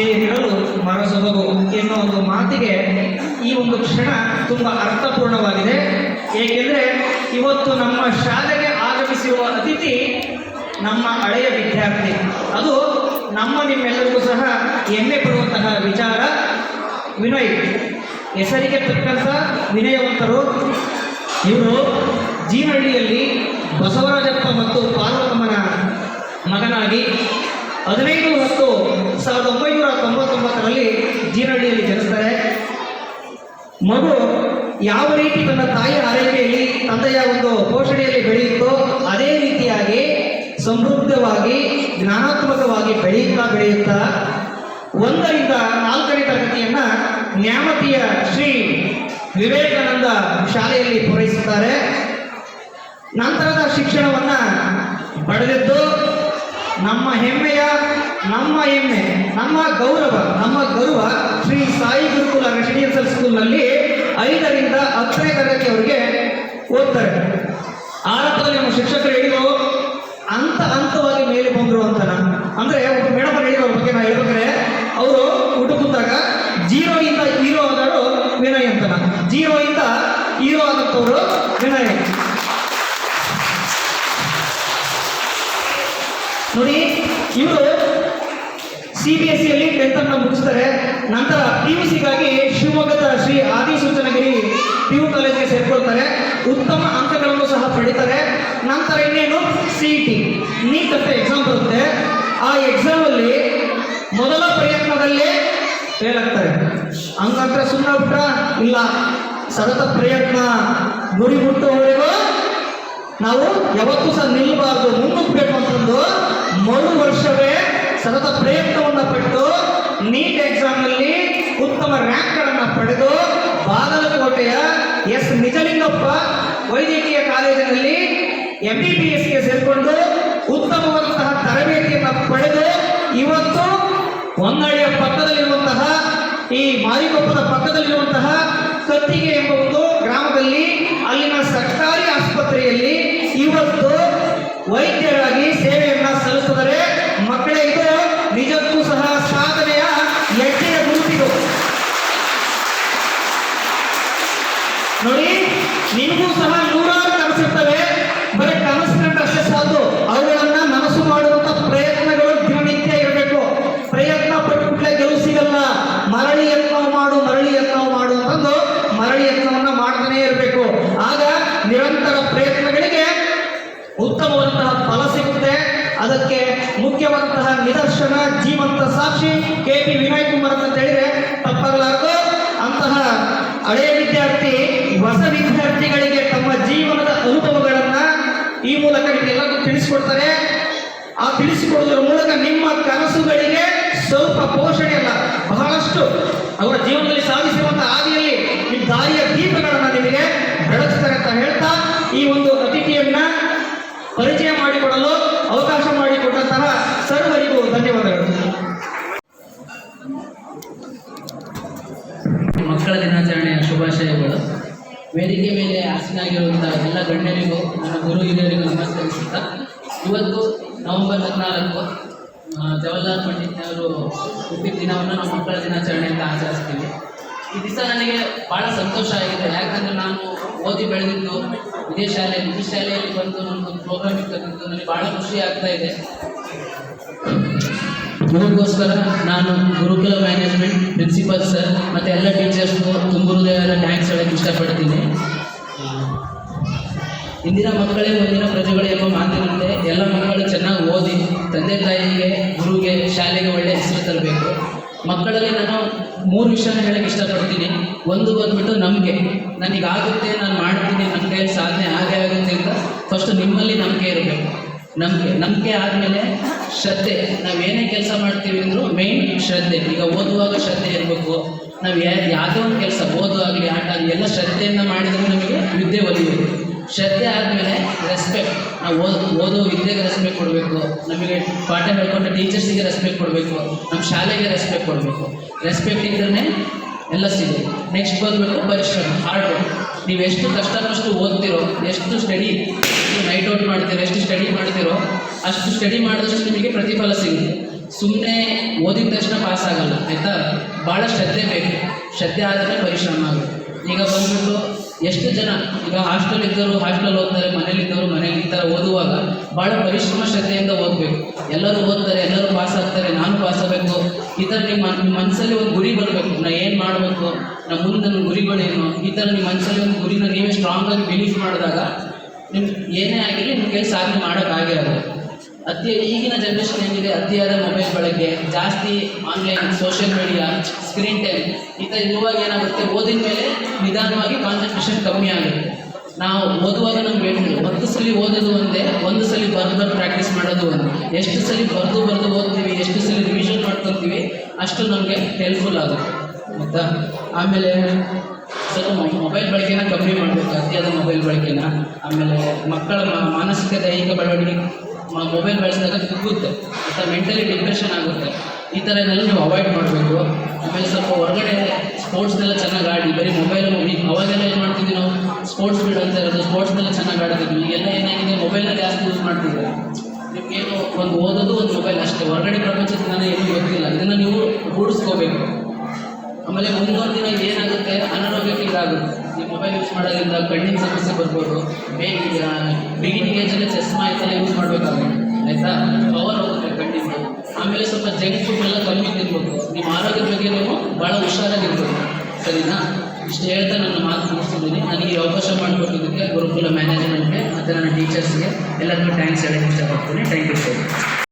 ಸೇರಿರಲು ಮರಸಬಹುದು ಎನ್ನುವ ಒಂದು ಮಾತಿಗೆ ಈ ಒಂದು ಕ್ಷಣ ತುಂಬ ಅರ್ಥಪೂರ್ಣವಾಗಿದೆ. ಏಕೆಂದರೆ ಇವತ್ತು ನಮ್ಮ ಶಾಲೆಗೆ ಆಗಮಿಸಿರುವ ಅತಿಥಿ ನಮ್ಮ ಹಳೆಯ ವಿದ್ಯಾರ್ಥಿ. ಅದು ನಮ್ಮ ನಿಮ್ಮೆಲ್ಲರಿಗೂ ಸಹ ಹೆಮ್ಮೆ ಪಡುವಂತಹ ವಿಚಾರ ವಿನಯ್. ಹೆಸರಿಗೆ ತಕ್ಕಂಥ ವಿನಯವಂತರು. ಇವರು ಜೀನಹಳ್ಳಿಯಲ್ಲಿ ಬಸವರಾಜಪ್ಪ ಮತ್ತು ಪಾರ್ವತಮ್ಮನ ಮಗನಾಗಿ ಹದಿನೈದು ಹತ್ತು ಸಾವಿರದ ಒಂಬೈನೂರ ತೊಂಬತ್ತೊಂಬತ್ತರಲ್ಲಿ ಜೀನಹಳ್ಳಿಯಲ್ಲಿ ಜನಿಸ್ತಾರೆ. ಮಗು ಯಾವ ರೀತಿ ತನ್ನ ತಾಯಿಯ ಆರೈಕೆಯಲ್ಲಿ ತಂದೆಯ ಒಂದು ಪೋಷಣೆಯಲ್ಲಿ ಬೆಳೆಯುತ್ತೋ ಅದೇ ರೀತಿಯಾಗಿ ಸಮೃದ್ಧವಾಗಿ, ಜ್ಞಾನಾತ್ಮಕವಾಗಿ ಬೆಳೆಯುತ್ತಾ ಬೆಳೆಯುತ್ತಾ ಒಂದರಿಂದ ನಾಲ್ಕನೇ ತರಗತಿಯನ್ನ ನ್ಯಾಮತಿಯ ಶ್ರೀ ವಿವೇಕಾನಂದ ಶಾಲೆಯಲ್ಲಿ ಪೂರೈಸುತ್ತಾರೆ. ನಂತರದ ಶಿಕ್ಷಣವನ್ನ ಪಡೆದಿದ್ದು ನಮ್ಮ ಹೆಮ್ಮೆಯ, ನಮ್ಮ ಹೆಮ್ಮೆ, ನಮ್ಮ ಗೌರವ ನಮ್ಮ ಗೌರವ ಶ್ರೀ ಸಾಯಿ ಗುರುಕುಲ ರೆಸಿಡೆನ್ಷಿಯಲ್ ಸ್ಕೂಲ್ನಲ್ಲಿ ಐದರಿಂದ ಹತ್ತನೇ ತರಗತಿಯವರಿಗೆ ಓದ್ತಾರೆ. ಆರಂಭದಲ್ಲಿ ಇವರು ಸಿ ಬಿ ಎಸ್ ಸಿಯಲ್ಲಿ ಟೆಂತ್ ಅನ್ನು ಮುಗಿಸ್ತಾರೆ. ನಂತರ ಪಿ ಯು ಸಿಗಾಗಿ ಶಿವಮೊಗ್ಗದ ಶ್ರೀ ಆದಿ ಸೂಚನಗಿರಿ ಪಿ ಯು ಕಾಲೇಜ್ಗೆ ಸೇರ್ಕೊಳ್ತಾರೆ. ಉತ್ತಮ ಅಂಕಗಳನ್ನು ಸಹ ಪಡಿತಾರೆ. ನಂತರ ಇನ್ನೇನು? ಸಿ ಟಿ ನೀಟ್ ಅಂತ ಎಕ್ಸಾಮ್ ಬರುತ್ತೆ. ಆ ಎಕ್ಸಾಮಲ್ಲಿ ಮೊದಲ ಪ್ರಯತ್ನದಲ್ಲೇ ಫೇಲ್ ಆಗ್ತಾರೆ. ಹಂಗಂದ್ರೆ ಸುಮ್ಮನೆ ಇಲ್ಲ. ಸತತ ಪ್ರಯತ್ನ ಗುರಿ ಮುಟ್ಟುವವರೆಗೂ ನಾವು ಯಾವತ್ತೂ ಸಹ ನಿಲ್ಲಬಾರ್ದು. ಮುನ್ನುಗ್ಬೇಕು ಅಂತಂದು ಮರು ವರ್ಷವೇ ಸತತ ಪ್ರಯತ್ನವನ್ನು ಪಟ್ಟು ನೀಟ್ ಎಕ್ಸಾಮ್ನಲ್ಲಿ ಉತ್ತಮ ರ್ಯಾಂಕ್ಗಳನ್ನು ಪಡೆದು ಬಾಗಲಕೋಟೆಯ ಎಸ್. ನಿಜಲಿಂಗಪ್ಪ ವೈದ್ಯಕೀಯ ಕಾಲೇಜಿನಲ್ಲಿ ಎಂ ಬಿ ಬಿ ಎಸ್ಗೆ ಸೇರಿಕೊಂಡು ಉತ್ತಮವಾದಂತಹ ತರಬೇತಿಯನ್ನು ಪಡೆದು ಇವತ್ತು ಹೊನ್ನಳಿಯ ಪಕ್ಕದಲ್ಲಿರುವಂತಹ ಈ ಮಾರಿಕೊಪ್ಪದ ಪಕ್ಕದಲ್ಲಿರುವಂತಹ ಅದಕ್ಕೆ ಮುಖ್ಯವಾದಂತಹ ನಿದರ್ಶನ, ಜೀವಂತ ಸಾಕ್ಷಿ ಕೆ ಪಿ ವಿನಯ್ ಕುಮಾರ್ ಅಂತ ಹೇಳಿದ್ರೆ ತಪ್ಪಾಗಲಾರದು. ಅಂತಹ ಹಳೆಯ ವಿದ್ಯಾರ್ಥಿ, ಹೊಸ ವಿದ್ಯಾರ್ಥಿಗಳಿಗೆ ತಮ್ಮ ಜೀವನದ ಅನುಭವಗಳನ್ನ ಈ ಮೂಲಕ ನಿಮಗೆಲ್ಲರಿಗೂ ತಿಳಿಸಿಕೊಡ್ತಾರೆ. ಆ ತಿಳಿಸಿಕೊಡುವುದರ ಮೂಲಕ ನಿಮ್ಮ ಕನಸುಗಳಿಗೆ ಸ್ವಲ್ಪ ಪೋಷಣೆ ಅಲ್ಲ, ಬಹಳಷ್ಟು ಅವರ ಜೀವನದಲ್ಲಿ ಸಾಧಿಸಿರುವಂತಹ ಹಾದಿಯಲ್ಲಿ ನಿಮ್ಮ ದಾರಿಯ ದೀಪಗಳನ್ನು ನಿಮಗೆ ಬೆಳಗಿಸ್ತಾರೆ ಅಂತ ಹೇಳ್ತಾ ಈ ಒಂದು ಅತಿಥಿಯನ್ನ ಪರಿಚಯ ಮಾಡಿಕೊಡಲು ಅವಕಾಶ ಮಾಡಿಕೊಟ್ಟಂತಹ ಸರ್ವರಿಗೂ ಧನ್ಯವಾದಗಳು. ಮಕ್ಕಳ ದಿನಾಚರಣೆಯ ಶುಭಾಶಯಗಳು. ವೇದಿಕೆ ಮೇಲೆ ಆಸನಾಗಿರುವಂತಹ ಎಲ್ಲ ಗಣ್ಯರಿಗೂ, ನನ್ನ ಗುರು ಹಿರಿಯರಿಗೂ ನಮಸ್ಕರಿಸುತ್ತಾ, ಇವತ್ತು ನವೆಂಬರ್ ಹದಿನಾಲ್ಕು ಜವಹರ್ಲಾಲ್ ಜವಾಹರ್ಲಾಲ್ ಪಂಡಿತ್ ಅವರು ಹುಟ್ಟಿದ ದಿನವನ್ನು ನಾವು ಮಕ್ಕಳ ದಿನಾಚರಣೆ ಅಂತ ಆಚರಿಸ್ತೀವಿ. ಈ ದಿವಸ ನನಗೆ ಭಾಳ ಸಂತೋಷ ಆಗಿದೆ. ಯಾಕಂದರೆ ನಾನು ಓದಿ ಬೆಳೆದಿದ್ದು ಇದೇ ಶಾಲೆಯಲ್ಲಿ ಈ ಶಾಲೆಯಲ್ಲಿ ಬಂದು ನಮ್ಮದು ಪ್ರೋಗ್ರಾಮ್ ಇರ್ತಕ್ಕಂಥದ್ದು ನನಗೆ ಭಾಳ ಖುಷಿ ಆಗ್ತಾ ಇದೆ. ಇದಕ್ಕೋಸ್ಕರ ನಾನು ಗುರುಕುಲ ಮ್ಯಾನೇಜ್ಮೆಂಟ್ ಪ್ರಿನ್ಸಿಪಲ್ ಸರ್ ಮತ್ತು ಎಲ್ಲ ಟೀಚರ್ಸ್ಗೂ ತುಂಬ ಹೃದಯದ ಥ್ಯಾಂಕ್ಸ್ ಹೇಳಕ್ಕೆ ಇಷ್ಟಪಡ್ತೀನಿ. ಇಂದಿನ ಮಕ್ಕಳೇ, ಮುಂದಿನ ಪ್ರಜೆಗಳು ಎಂಬ ಮಾತಿನಂತೆ ಎಲ್ಲ ಮಕ್ಕಳು ಚೆನ್ನಾಗಿ ಓದಿ, ತಂದೆ ತಾಯಿಗೆ ಮಕ್ಕಳಲ್ಲಿ ನಾನು ಮೂರು ವಿಷಯನ ಹೇಳಕ್ಕೆ ಇಷ್ಟಪಡ್ತೀನಿ. ಒಂದು ಬಂದ್ಬಿಟ್ಟು ನಂಬಿಕೆ ನನಗೆ ಆಗುತ್ತೆ ನಾನು ಮಾಡ್ತೀನಿ ನನ್ನ ಕೈಯಲ್ಲಿ ಸಾಧನೆ ಹಾಗೆ ಆಗುತ್ತೆ ಅಂತ ಫಸ್ಟ್ ನಿಮ್ಮಲ್ಲಿ ನಂಬಿಕೆ ಇರಬೇಕು. ನಂಬಿಕೆ. ನಂಬಿಕೆ ಆದಮೇಲೆ ಶ್ರದ್ಧೆ. ನಾವು ಏನೇ ಕೆಲಸ ಮಾಡ್ತೀವಿ ಅಂದರೂ ಮೇಯ್ನ್ ಶ್ರದ್ಧೆ. ಈಗ ಓದುವಾಗ ಶ್ರದ್ಧೆ ಇರಬೇಕು. ನಾವು ಯಾವುದೋ ಒಂದು ಕೆಲಸ ಓದುವಾಗಲಿ ಆಟ ಎಲ್ಲ ಶ್ರದ್ಧೆಯಿಂದ ಮಾಡಿದ್ರೆ ನಮಗೆ ವಿದ್ಯೆ ಒಲಿಯುವುದು ಶ್ರದ್ಧೆ ಆದಮೇಲೆ ರೆಸ್ಪೆಕ್ಟ್ ನಾವು ಓದ್, ಓದೋ ವಿದ್ಯೆಗೆ ರೆಸ್ಪೆಕ್ಟ್ ಕೊಡಬೇಕು. ನಮಗೆ ಪಾಠ ಹೇಳ್ಕೊಂಡ ಟೀಚರ್ಸಿಗೆ ರೆಸ್ಪೆಕ್ಟ್ ಕೊಡಬೇಕು. ನಮ್ಮ ಶಾಲೆಗೆ ರೆಸ್ಪೆಕ್ಟ್ ಕೊಡಬೇಕು. ರೆಸ್ಪೆಕ್ಟ್ ಇದ್ರೆ ಎಲ್ಲ ಸಿಗುತ್ತೆ. ನೆಕ್ಸ್ಟ್ ಬಂದ್ಬಿಟ್ಟು ಪರಿಶ್ರಮ ಹಾರ್ಡ್ ವರ್ಕ್ ನೀವು ಎಷ್ಟು ಕಷ್ಟಪಷ್ಟು ಓದ್ತಿರೋ, ಎಷ್ಟು ಸ್ಟಡಿ ನೈಟ್ ಔಟ್ ಮಾಡ್ತೀರೋ, ಎಷ್ಟು ಸ್ಟಡಿ ಮಾಡ್ತಿರೋ, ಅಷ್ಟು ಸ್ಟಡಿ ಮಾಡಿದಷ್ಟು ನಿಮಗೆ ಪ್ರತಿಫಲ ಸಿಗುತ್ತೆ. ಸುಮ್ಮನೆ ಓದಿದ ತಕ್ಷಣ ಪಾಸ್ ಆಗಲ್ಲ, ಆಯಿತಾ? ಭಾಳ ಶ್ರದ್ಧೆ ಬೇಕು. ಶ್ರದ್ಧೆ ಆದರೆ ಪರಿಶ್ರಮ ಆಗುತ್ತೆ. ಈಗ ಬಂದ್ಬಿಟ್ಟು ಎಷ್ಟು ಜನ ಈಗ ಹಾಸ್ಟೆಲ್ ಇದ್ದವರು ಹಾಸ್ಟೆಲ್ ಓದ್ತಾರೆ ಮನೇಲಿ ಈ ಥರ ಓದುವಾಗ ಭಾಳ ಪರಿಶ್ರಮ, ಶ್ರದ್ಧೆಯಿಂದ ಓದಬೇಕು. ಎಲ್ಲರೂ ಓದ್ತಾರೆ, ಎಲ್ಲರೂ ಪಾಸ್ ಆಗ್ತಾರೆ, ನಾನು ಪಾಸ್ ಆಗಬೇಕು. ಈ ಥರ ನಿಮ್ಮ ನಿಮ್ಮ ಮನಸ್ಸಲ್ಲಿ ಒಂದು ಗುರಿ ಬರಬೇಕು. ನಾ ಏನು ಮಾಡಬೇಕು? ನಮ್ಮ ಮುಂದಿನ ಗುರಿಗಳೇನು? ಈ ಥರ ನಿಮ್ಮ ಮನಸ್ಸಲ್ಲಿ ಒಂದು ಗುರಿನ ನೀವೇ ಸ್ಟ್ರಾಂಗಾಗಿ ಬಿಲೀಫ್ ಮಾಡಿದಾಗ ನಿಮ್ಗೆ ಏನೇ ಆಗಿರಲಿ ನಿಮಗೆ ಸಾಧನೆ ಮಾಡೋಕ್ಕಾಗೇ ಅತಿ ಈಗಿನ ಜನ್ರೇಷನ್ ಏನಿದೆ ಅತಿಯಾದ ಮೊಬೈಲ್ ಬಳಕೆ? ಜಾಸ್ತಿ online social media screen time ಈ ಥರ ಇರುವಾಗ ಏನಾಗುತ್ತೆ? ಓದಿದ ಮೇಲೆ ನಿಧಾನವಾಗಿ ಕಾನ್ಸಂಟ್ರೇಷನ್ ಕಮ್ಮಿ ಆಗುತ್ತೆ. ನಾವು ಓದುವಾಗ ನಮ್ಗೆ ಹೇಳ್ತೀವಿ ಹತ್ತು ಸಲ ಓದೋದು ಒಂದೇ, ಒಂದು ಸಲ ಬರ್ದು ಬರ್ದು ಪ್ರಾಕ್ಟೀಸ್ ಮಾಡೋದು ಒಂದೇ. ಎಷ್ಟು ಸಲ ಬರೆದು ಬರೆದು ಓದ್ತೀವಿ, ಎಷ್ಟು ಸಲ ರಿವಿಷನ್ ಮಾಡ್ಕೊತೀವಿ, ಅಷ್ಟು ನಮಗೆ ಹೆಲ್ಪ್ಫುಲ್ ಆಗುತ್ತೆ. ಆಯಿತಾ? ಆಮೇಲೆ ಸ್ವಲ್ಪ ಮೊಬೈಲ್ ಬಳಕೆನ ಕಮ್ಮಿ ಮಾಡಬೇಕು. ಅತಿಯಾದ ಮೊಬೈಲ್ ಬಳಕೆನ? ಆಮೇಲೆ ಮಕ್ಕಳ ಮಾನಸಿಕ ದೈಹಿಕ ಬೆಳವಣಿಗೆ ಮೊಬೈಲ್ ಬಳಸಿದಾಗ ಸಿಗುತ್ತೆ ಅಥವಾ ಮೆಂಟಲಿ ಡಿಪ್ರೆಷನ್ ಆಗುತ್ತೆ. ಈ ಥರ ನೀವು ಅವಾಯ್ಡ್ ಮಾಡಬೇಕು. ಆಮೇಲೆ ಸ್ವಲ್ಪ ಹೊರಗಡೆ ಸ್ಪೋರ್ಟ್ಸ್ನೆಲ್ಲ ಚೆನ್ನಾಗಿ ಆಡಿ, ಬರೀ ಮೊಬೈಲ್ ಅವಾಗೆಲ್ಲ ಏನು ಮಾಡ್ತಿದ್ವಿ ನಾವು? ಸ್ಪೋರ್ಟ್ಸ್ ಬಿಡು ಅಂತ ಇರೋದು ಸ್ಪೋರ್ಟ್ಸ್ನೆಲ್ಲ ಚೆನ್ನಾಗಿ ಆಡ್ತಿದ್ವಿ. ಈಗೆಲ್ಲ ಏನಾಗಿದೆ? ಮೊಬೈಲ್ನ ಜಾಸ್ತಿ ಯೂಸ್ ಮಾಡ್ತಿದ್ದಾರೆ. ನಿಮಗೇನು ಒಂದು ಓದೋದು ಒಂದು ಮೊಬೈಲ್ ಅಷ್ಟೇ. ಹೊರಗಡೆ ಪ್ರಪಂಚದ ನಾನು ಏನೂ ಗೊತ್ತಿಲ್ಲ. ಇದನ್ನು ನೀವು ರೂಢಿಸ್ಕೋಬೇಕು. ಆಮೇಲೆ ಮುಂದೊಂದು ದಿನ ಏನಾಗುತ್ತೆ? ಅನಾರೋಗ್ಯಕ್ಕೆ ಇದಾಗುತ್ತೆ ಈ ಮೊಬೈಲ್ ಯೂಸ್ ಮಾಡೋದ್ರಿಂದ ಕಣ್ಣಿನ ಸಮಸ್ಯೆ ಬರ್ಬೋದು. ಬೇಗ ಬಿಗಿನಿಂಗ್ ಏಜಲ್ಲಿ ಚಸ್ಮಾ ಇದೆಲ್ಲ ಯೂಸ್ ಮಾಡಬೇಕಾಗುತ್ತೆ ಆಯಿತಾ? ಪವರ್ ಹೋಗುತ್ತೆ ಕಣ್ಣಿಂದ. ಆಮೇಲೆ ಸ್ವಲ್ಪ ಜಂಕ್ ಫುಡ್ ಎಲ್ಲ ಕಮ್ಮಿ ತಿನ್ಬೇಕು ನಿಮ್ಮ ಆರೋಗ್ಯದ ಬಗ್ಗೆ ನೀವು ಭಾಳ ಹುಷಾರಾಗಿರ್ಬೋದು. ಸರಿನಾ? ಇಷ್ಟು ಹೇಳ್ತಾ ನನ್ನ ಮಾತು ಮುಗಿಸ್ತಿದ್ದೀನಿ. ನನಗೆ ಅವಕಾಶ ಮಾಡಿಕೊಟ್ಟಿದ್ದಕ್ಕೆ ಗುರುಕುಲ ಮ್ಯಾನೇಜ್ಮೆಂಟ್ಗೆ ಮತ್ತು ನನ್ನ ಟೀಚರ್ಸ್ಗೆ ಎಲ್ಲರಿಗೂ ಥ್ಯಾಂಕ್ಸ್ ಹೇಳಕ್ಕೆ ಇಷ್ಟಪಡ್ತೀನಿ. Thank you sir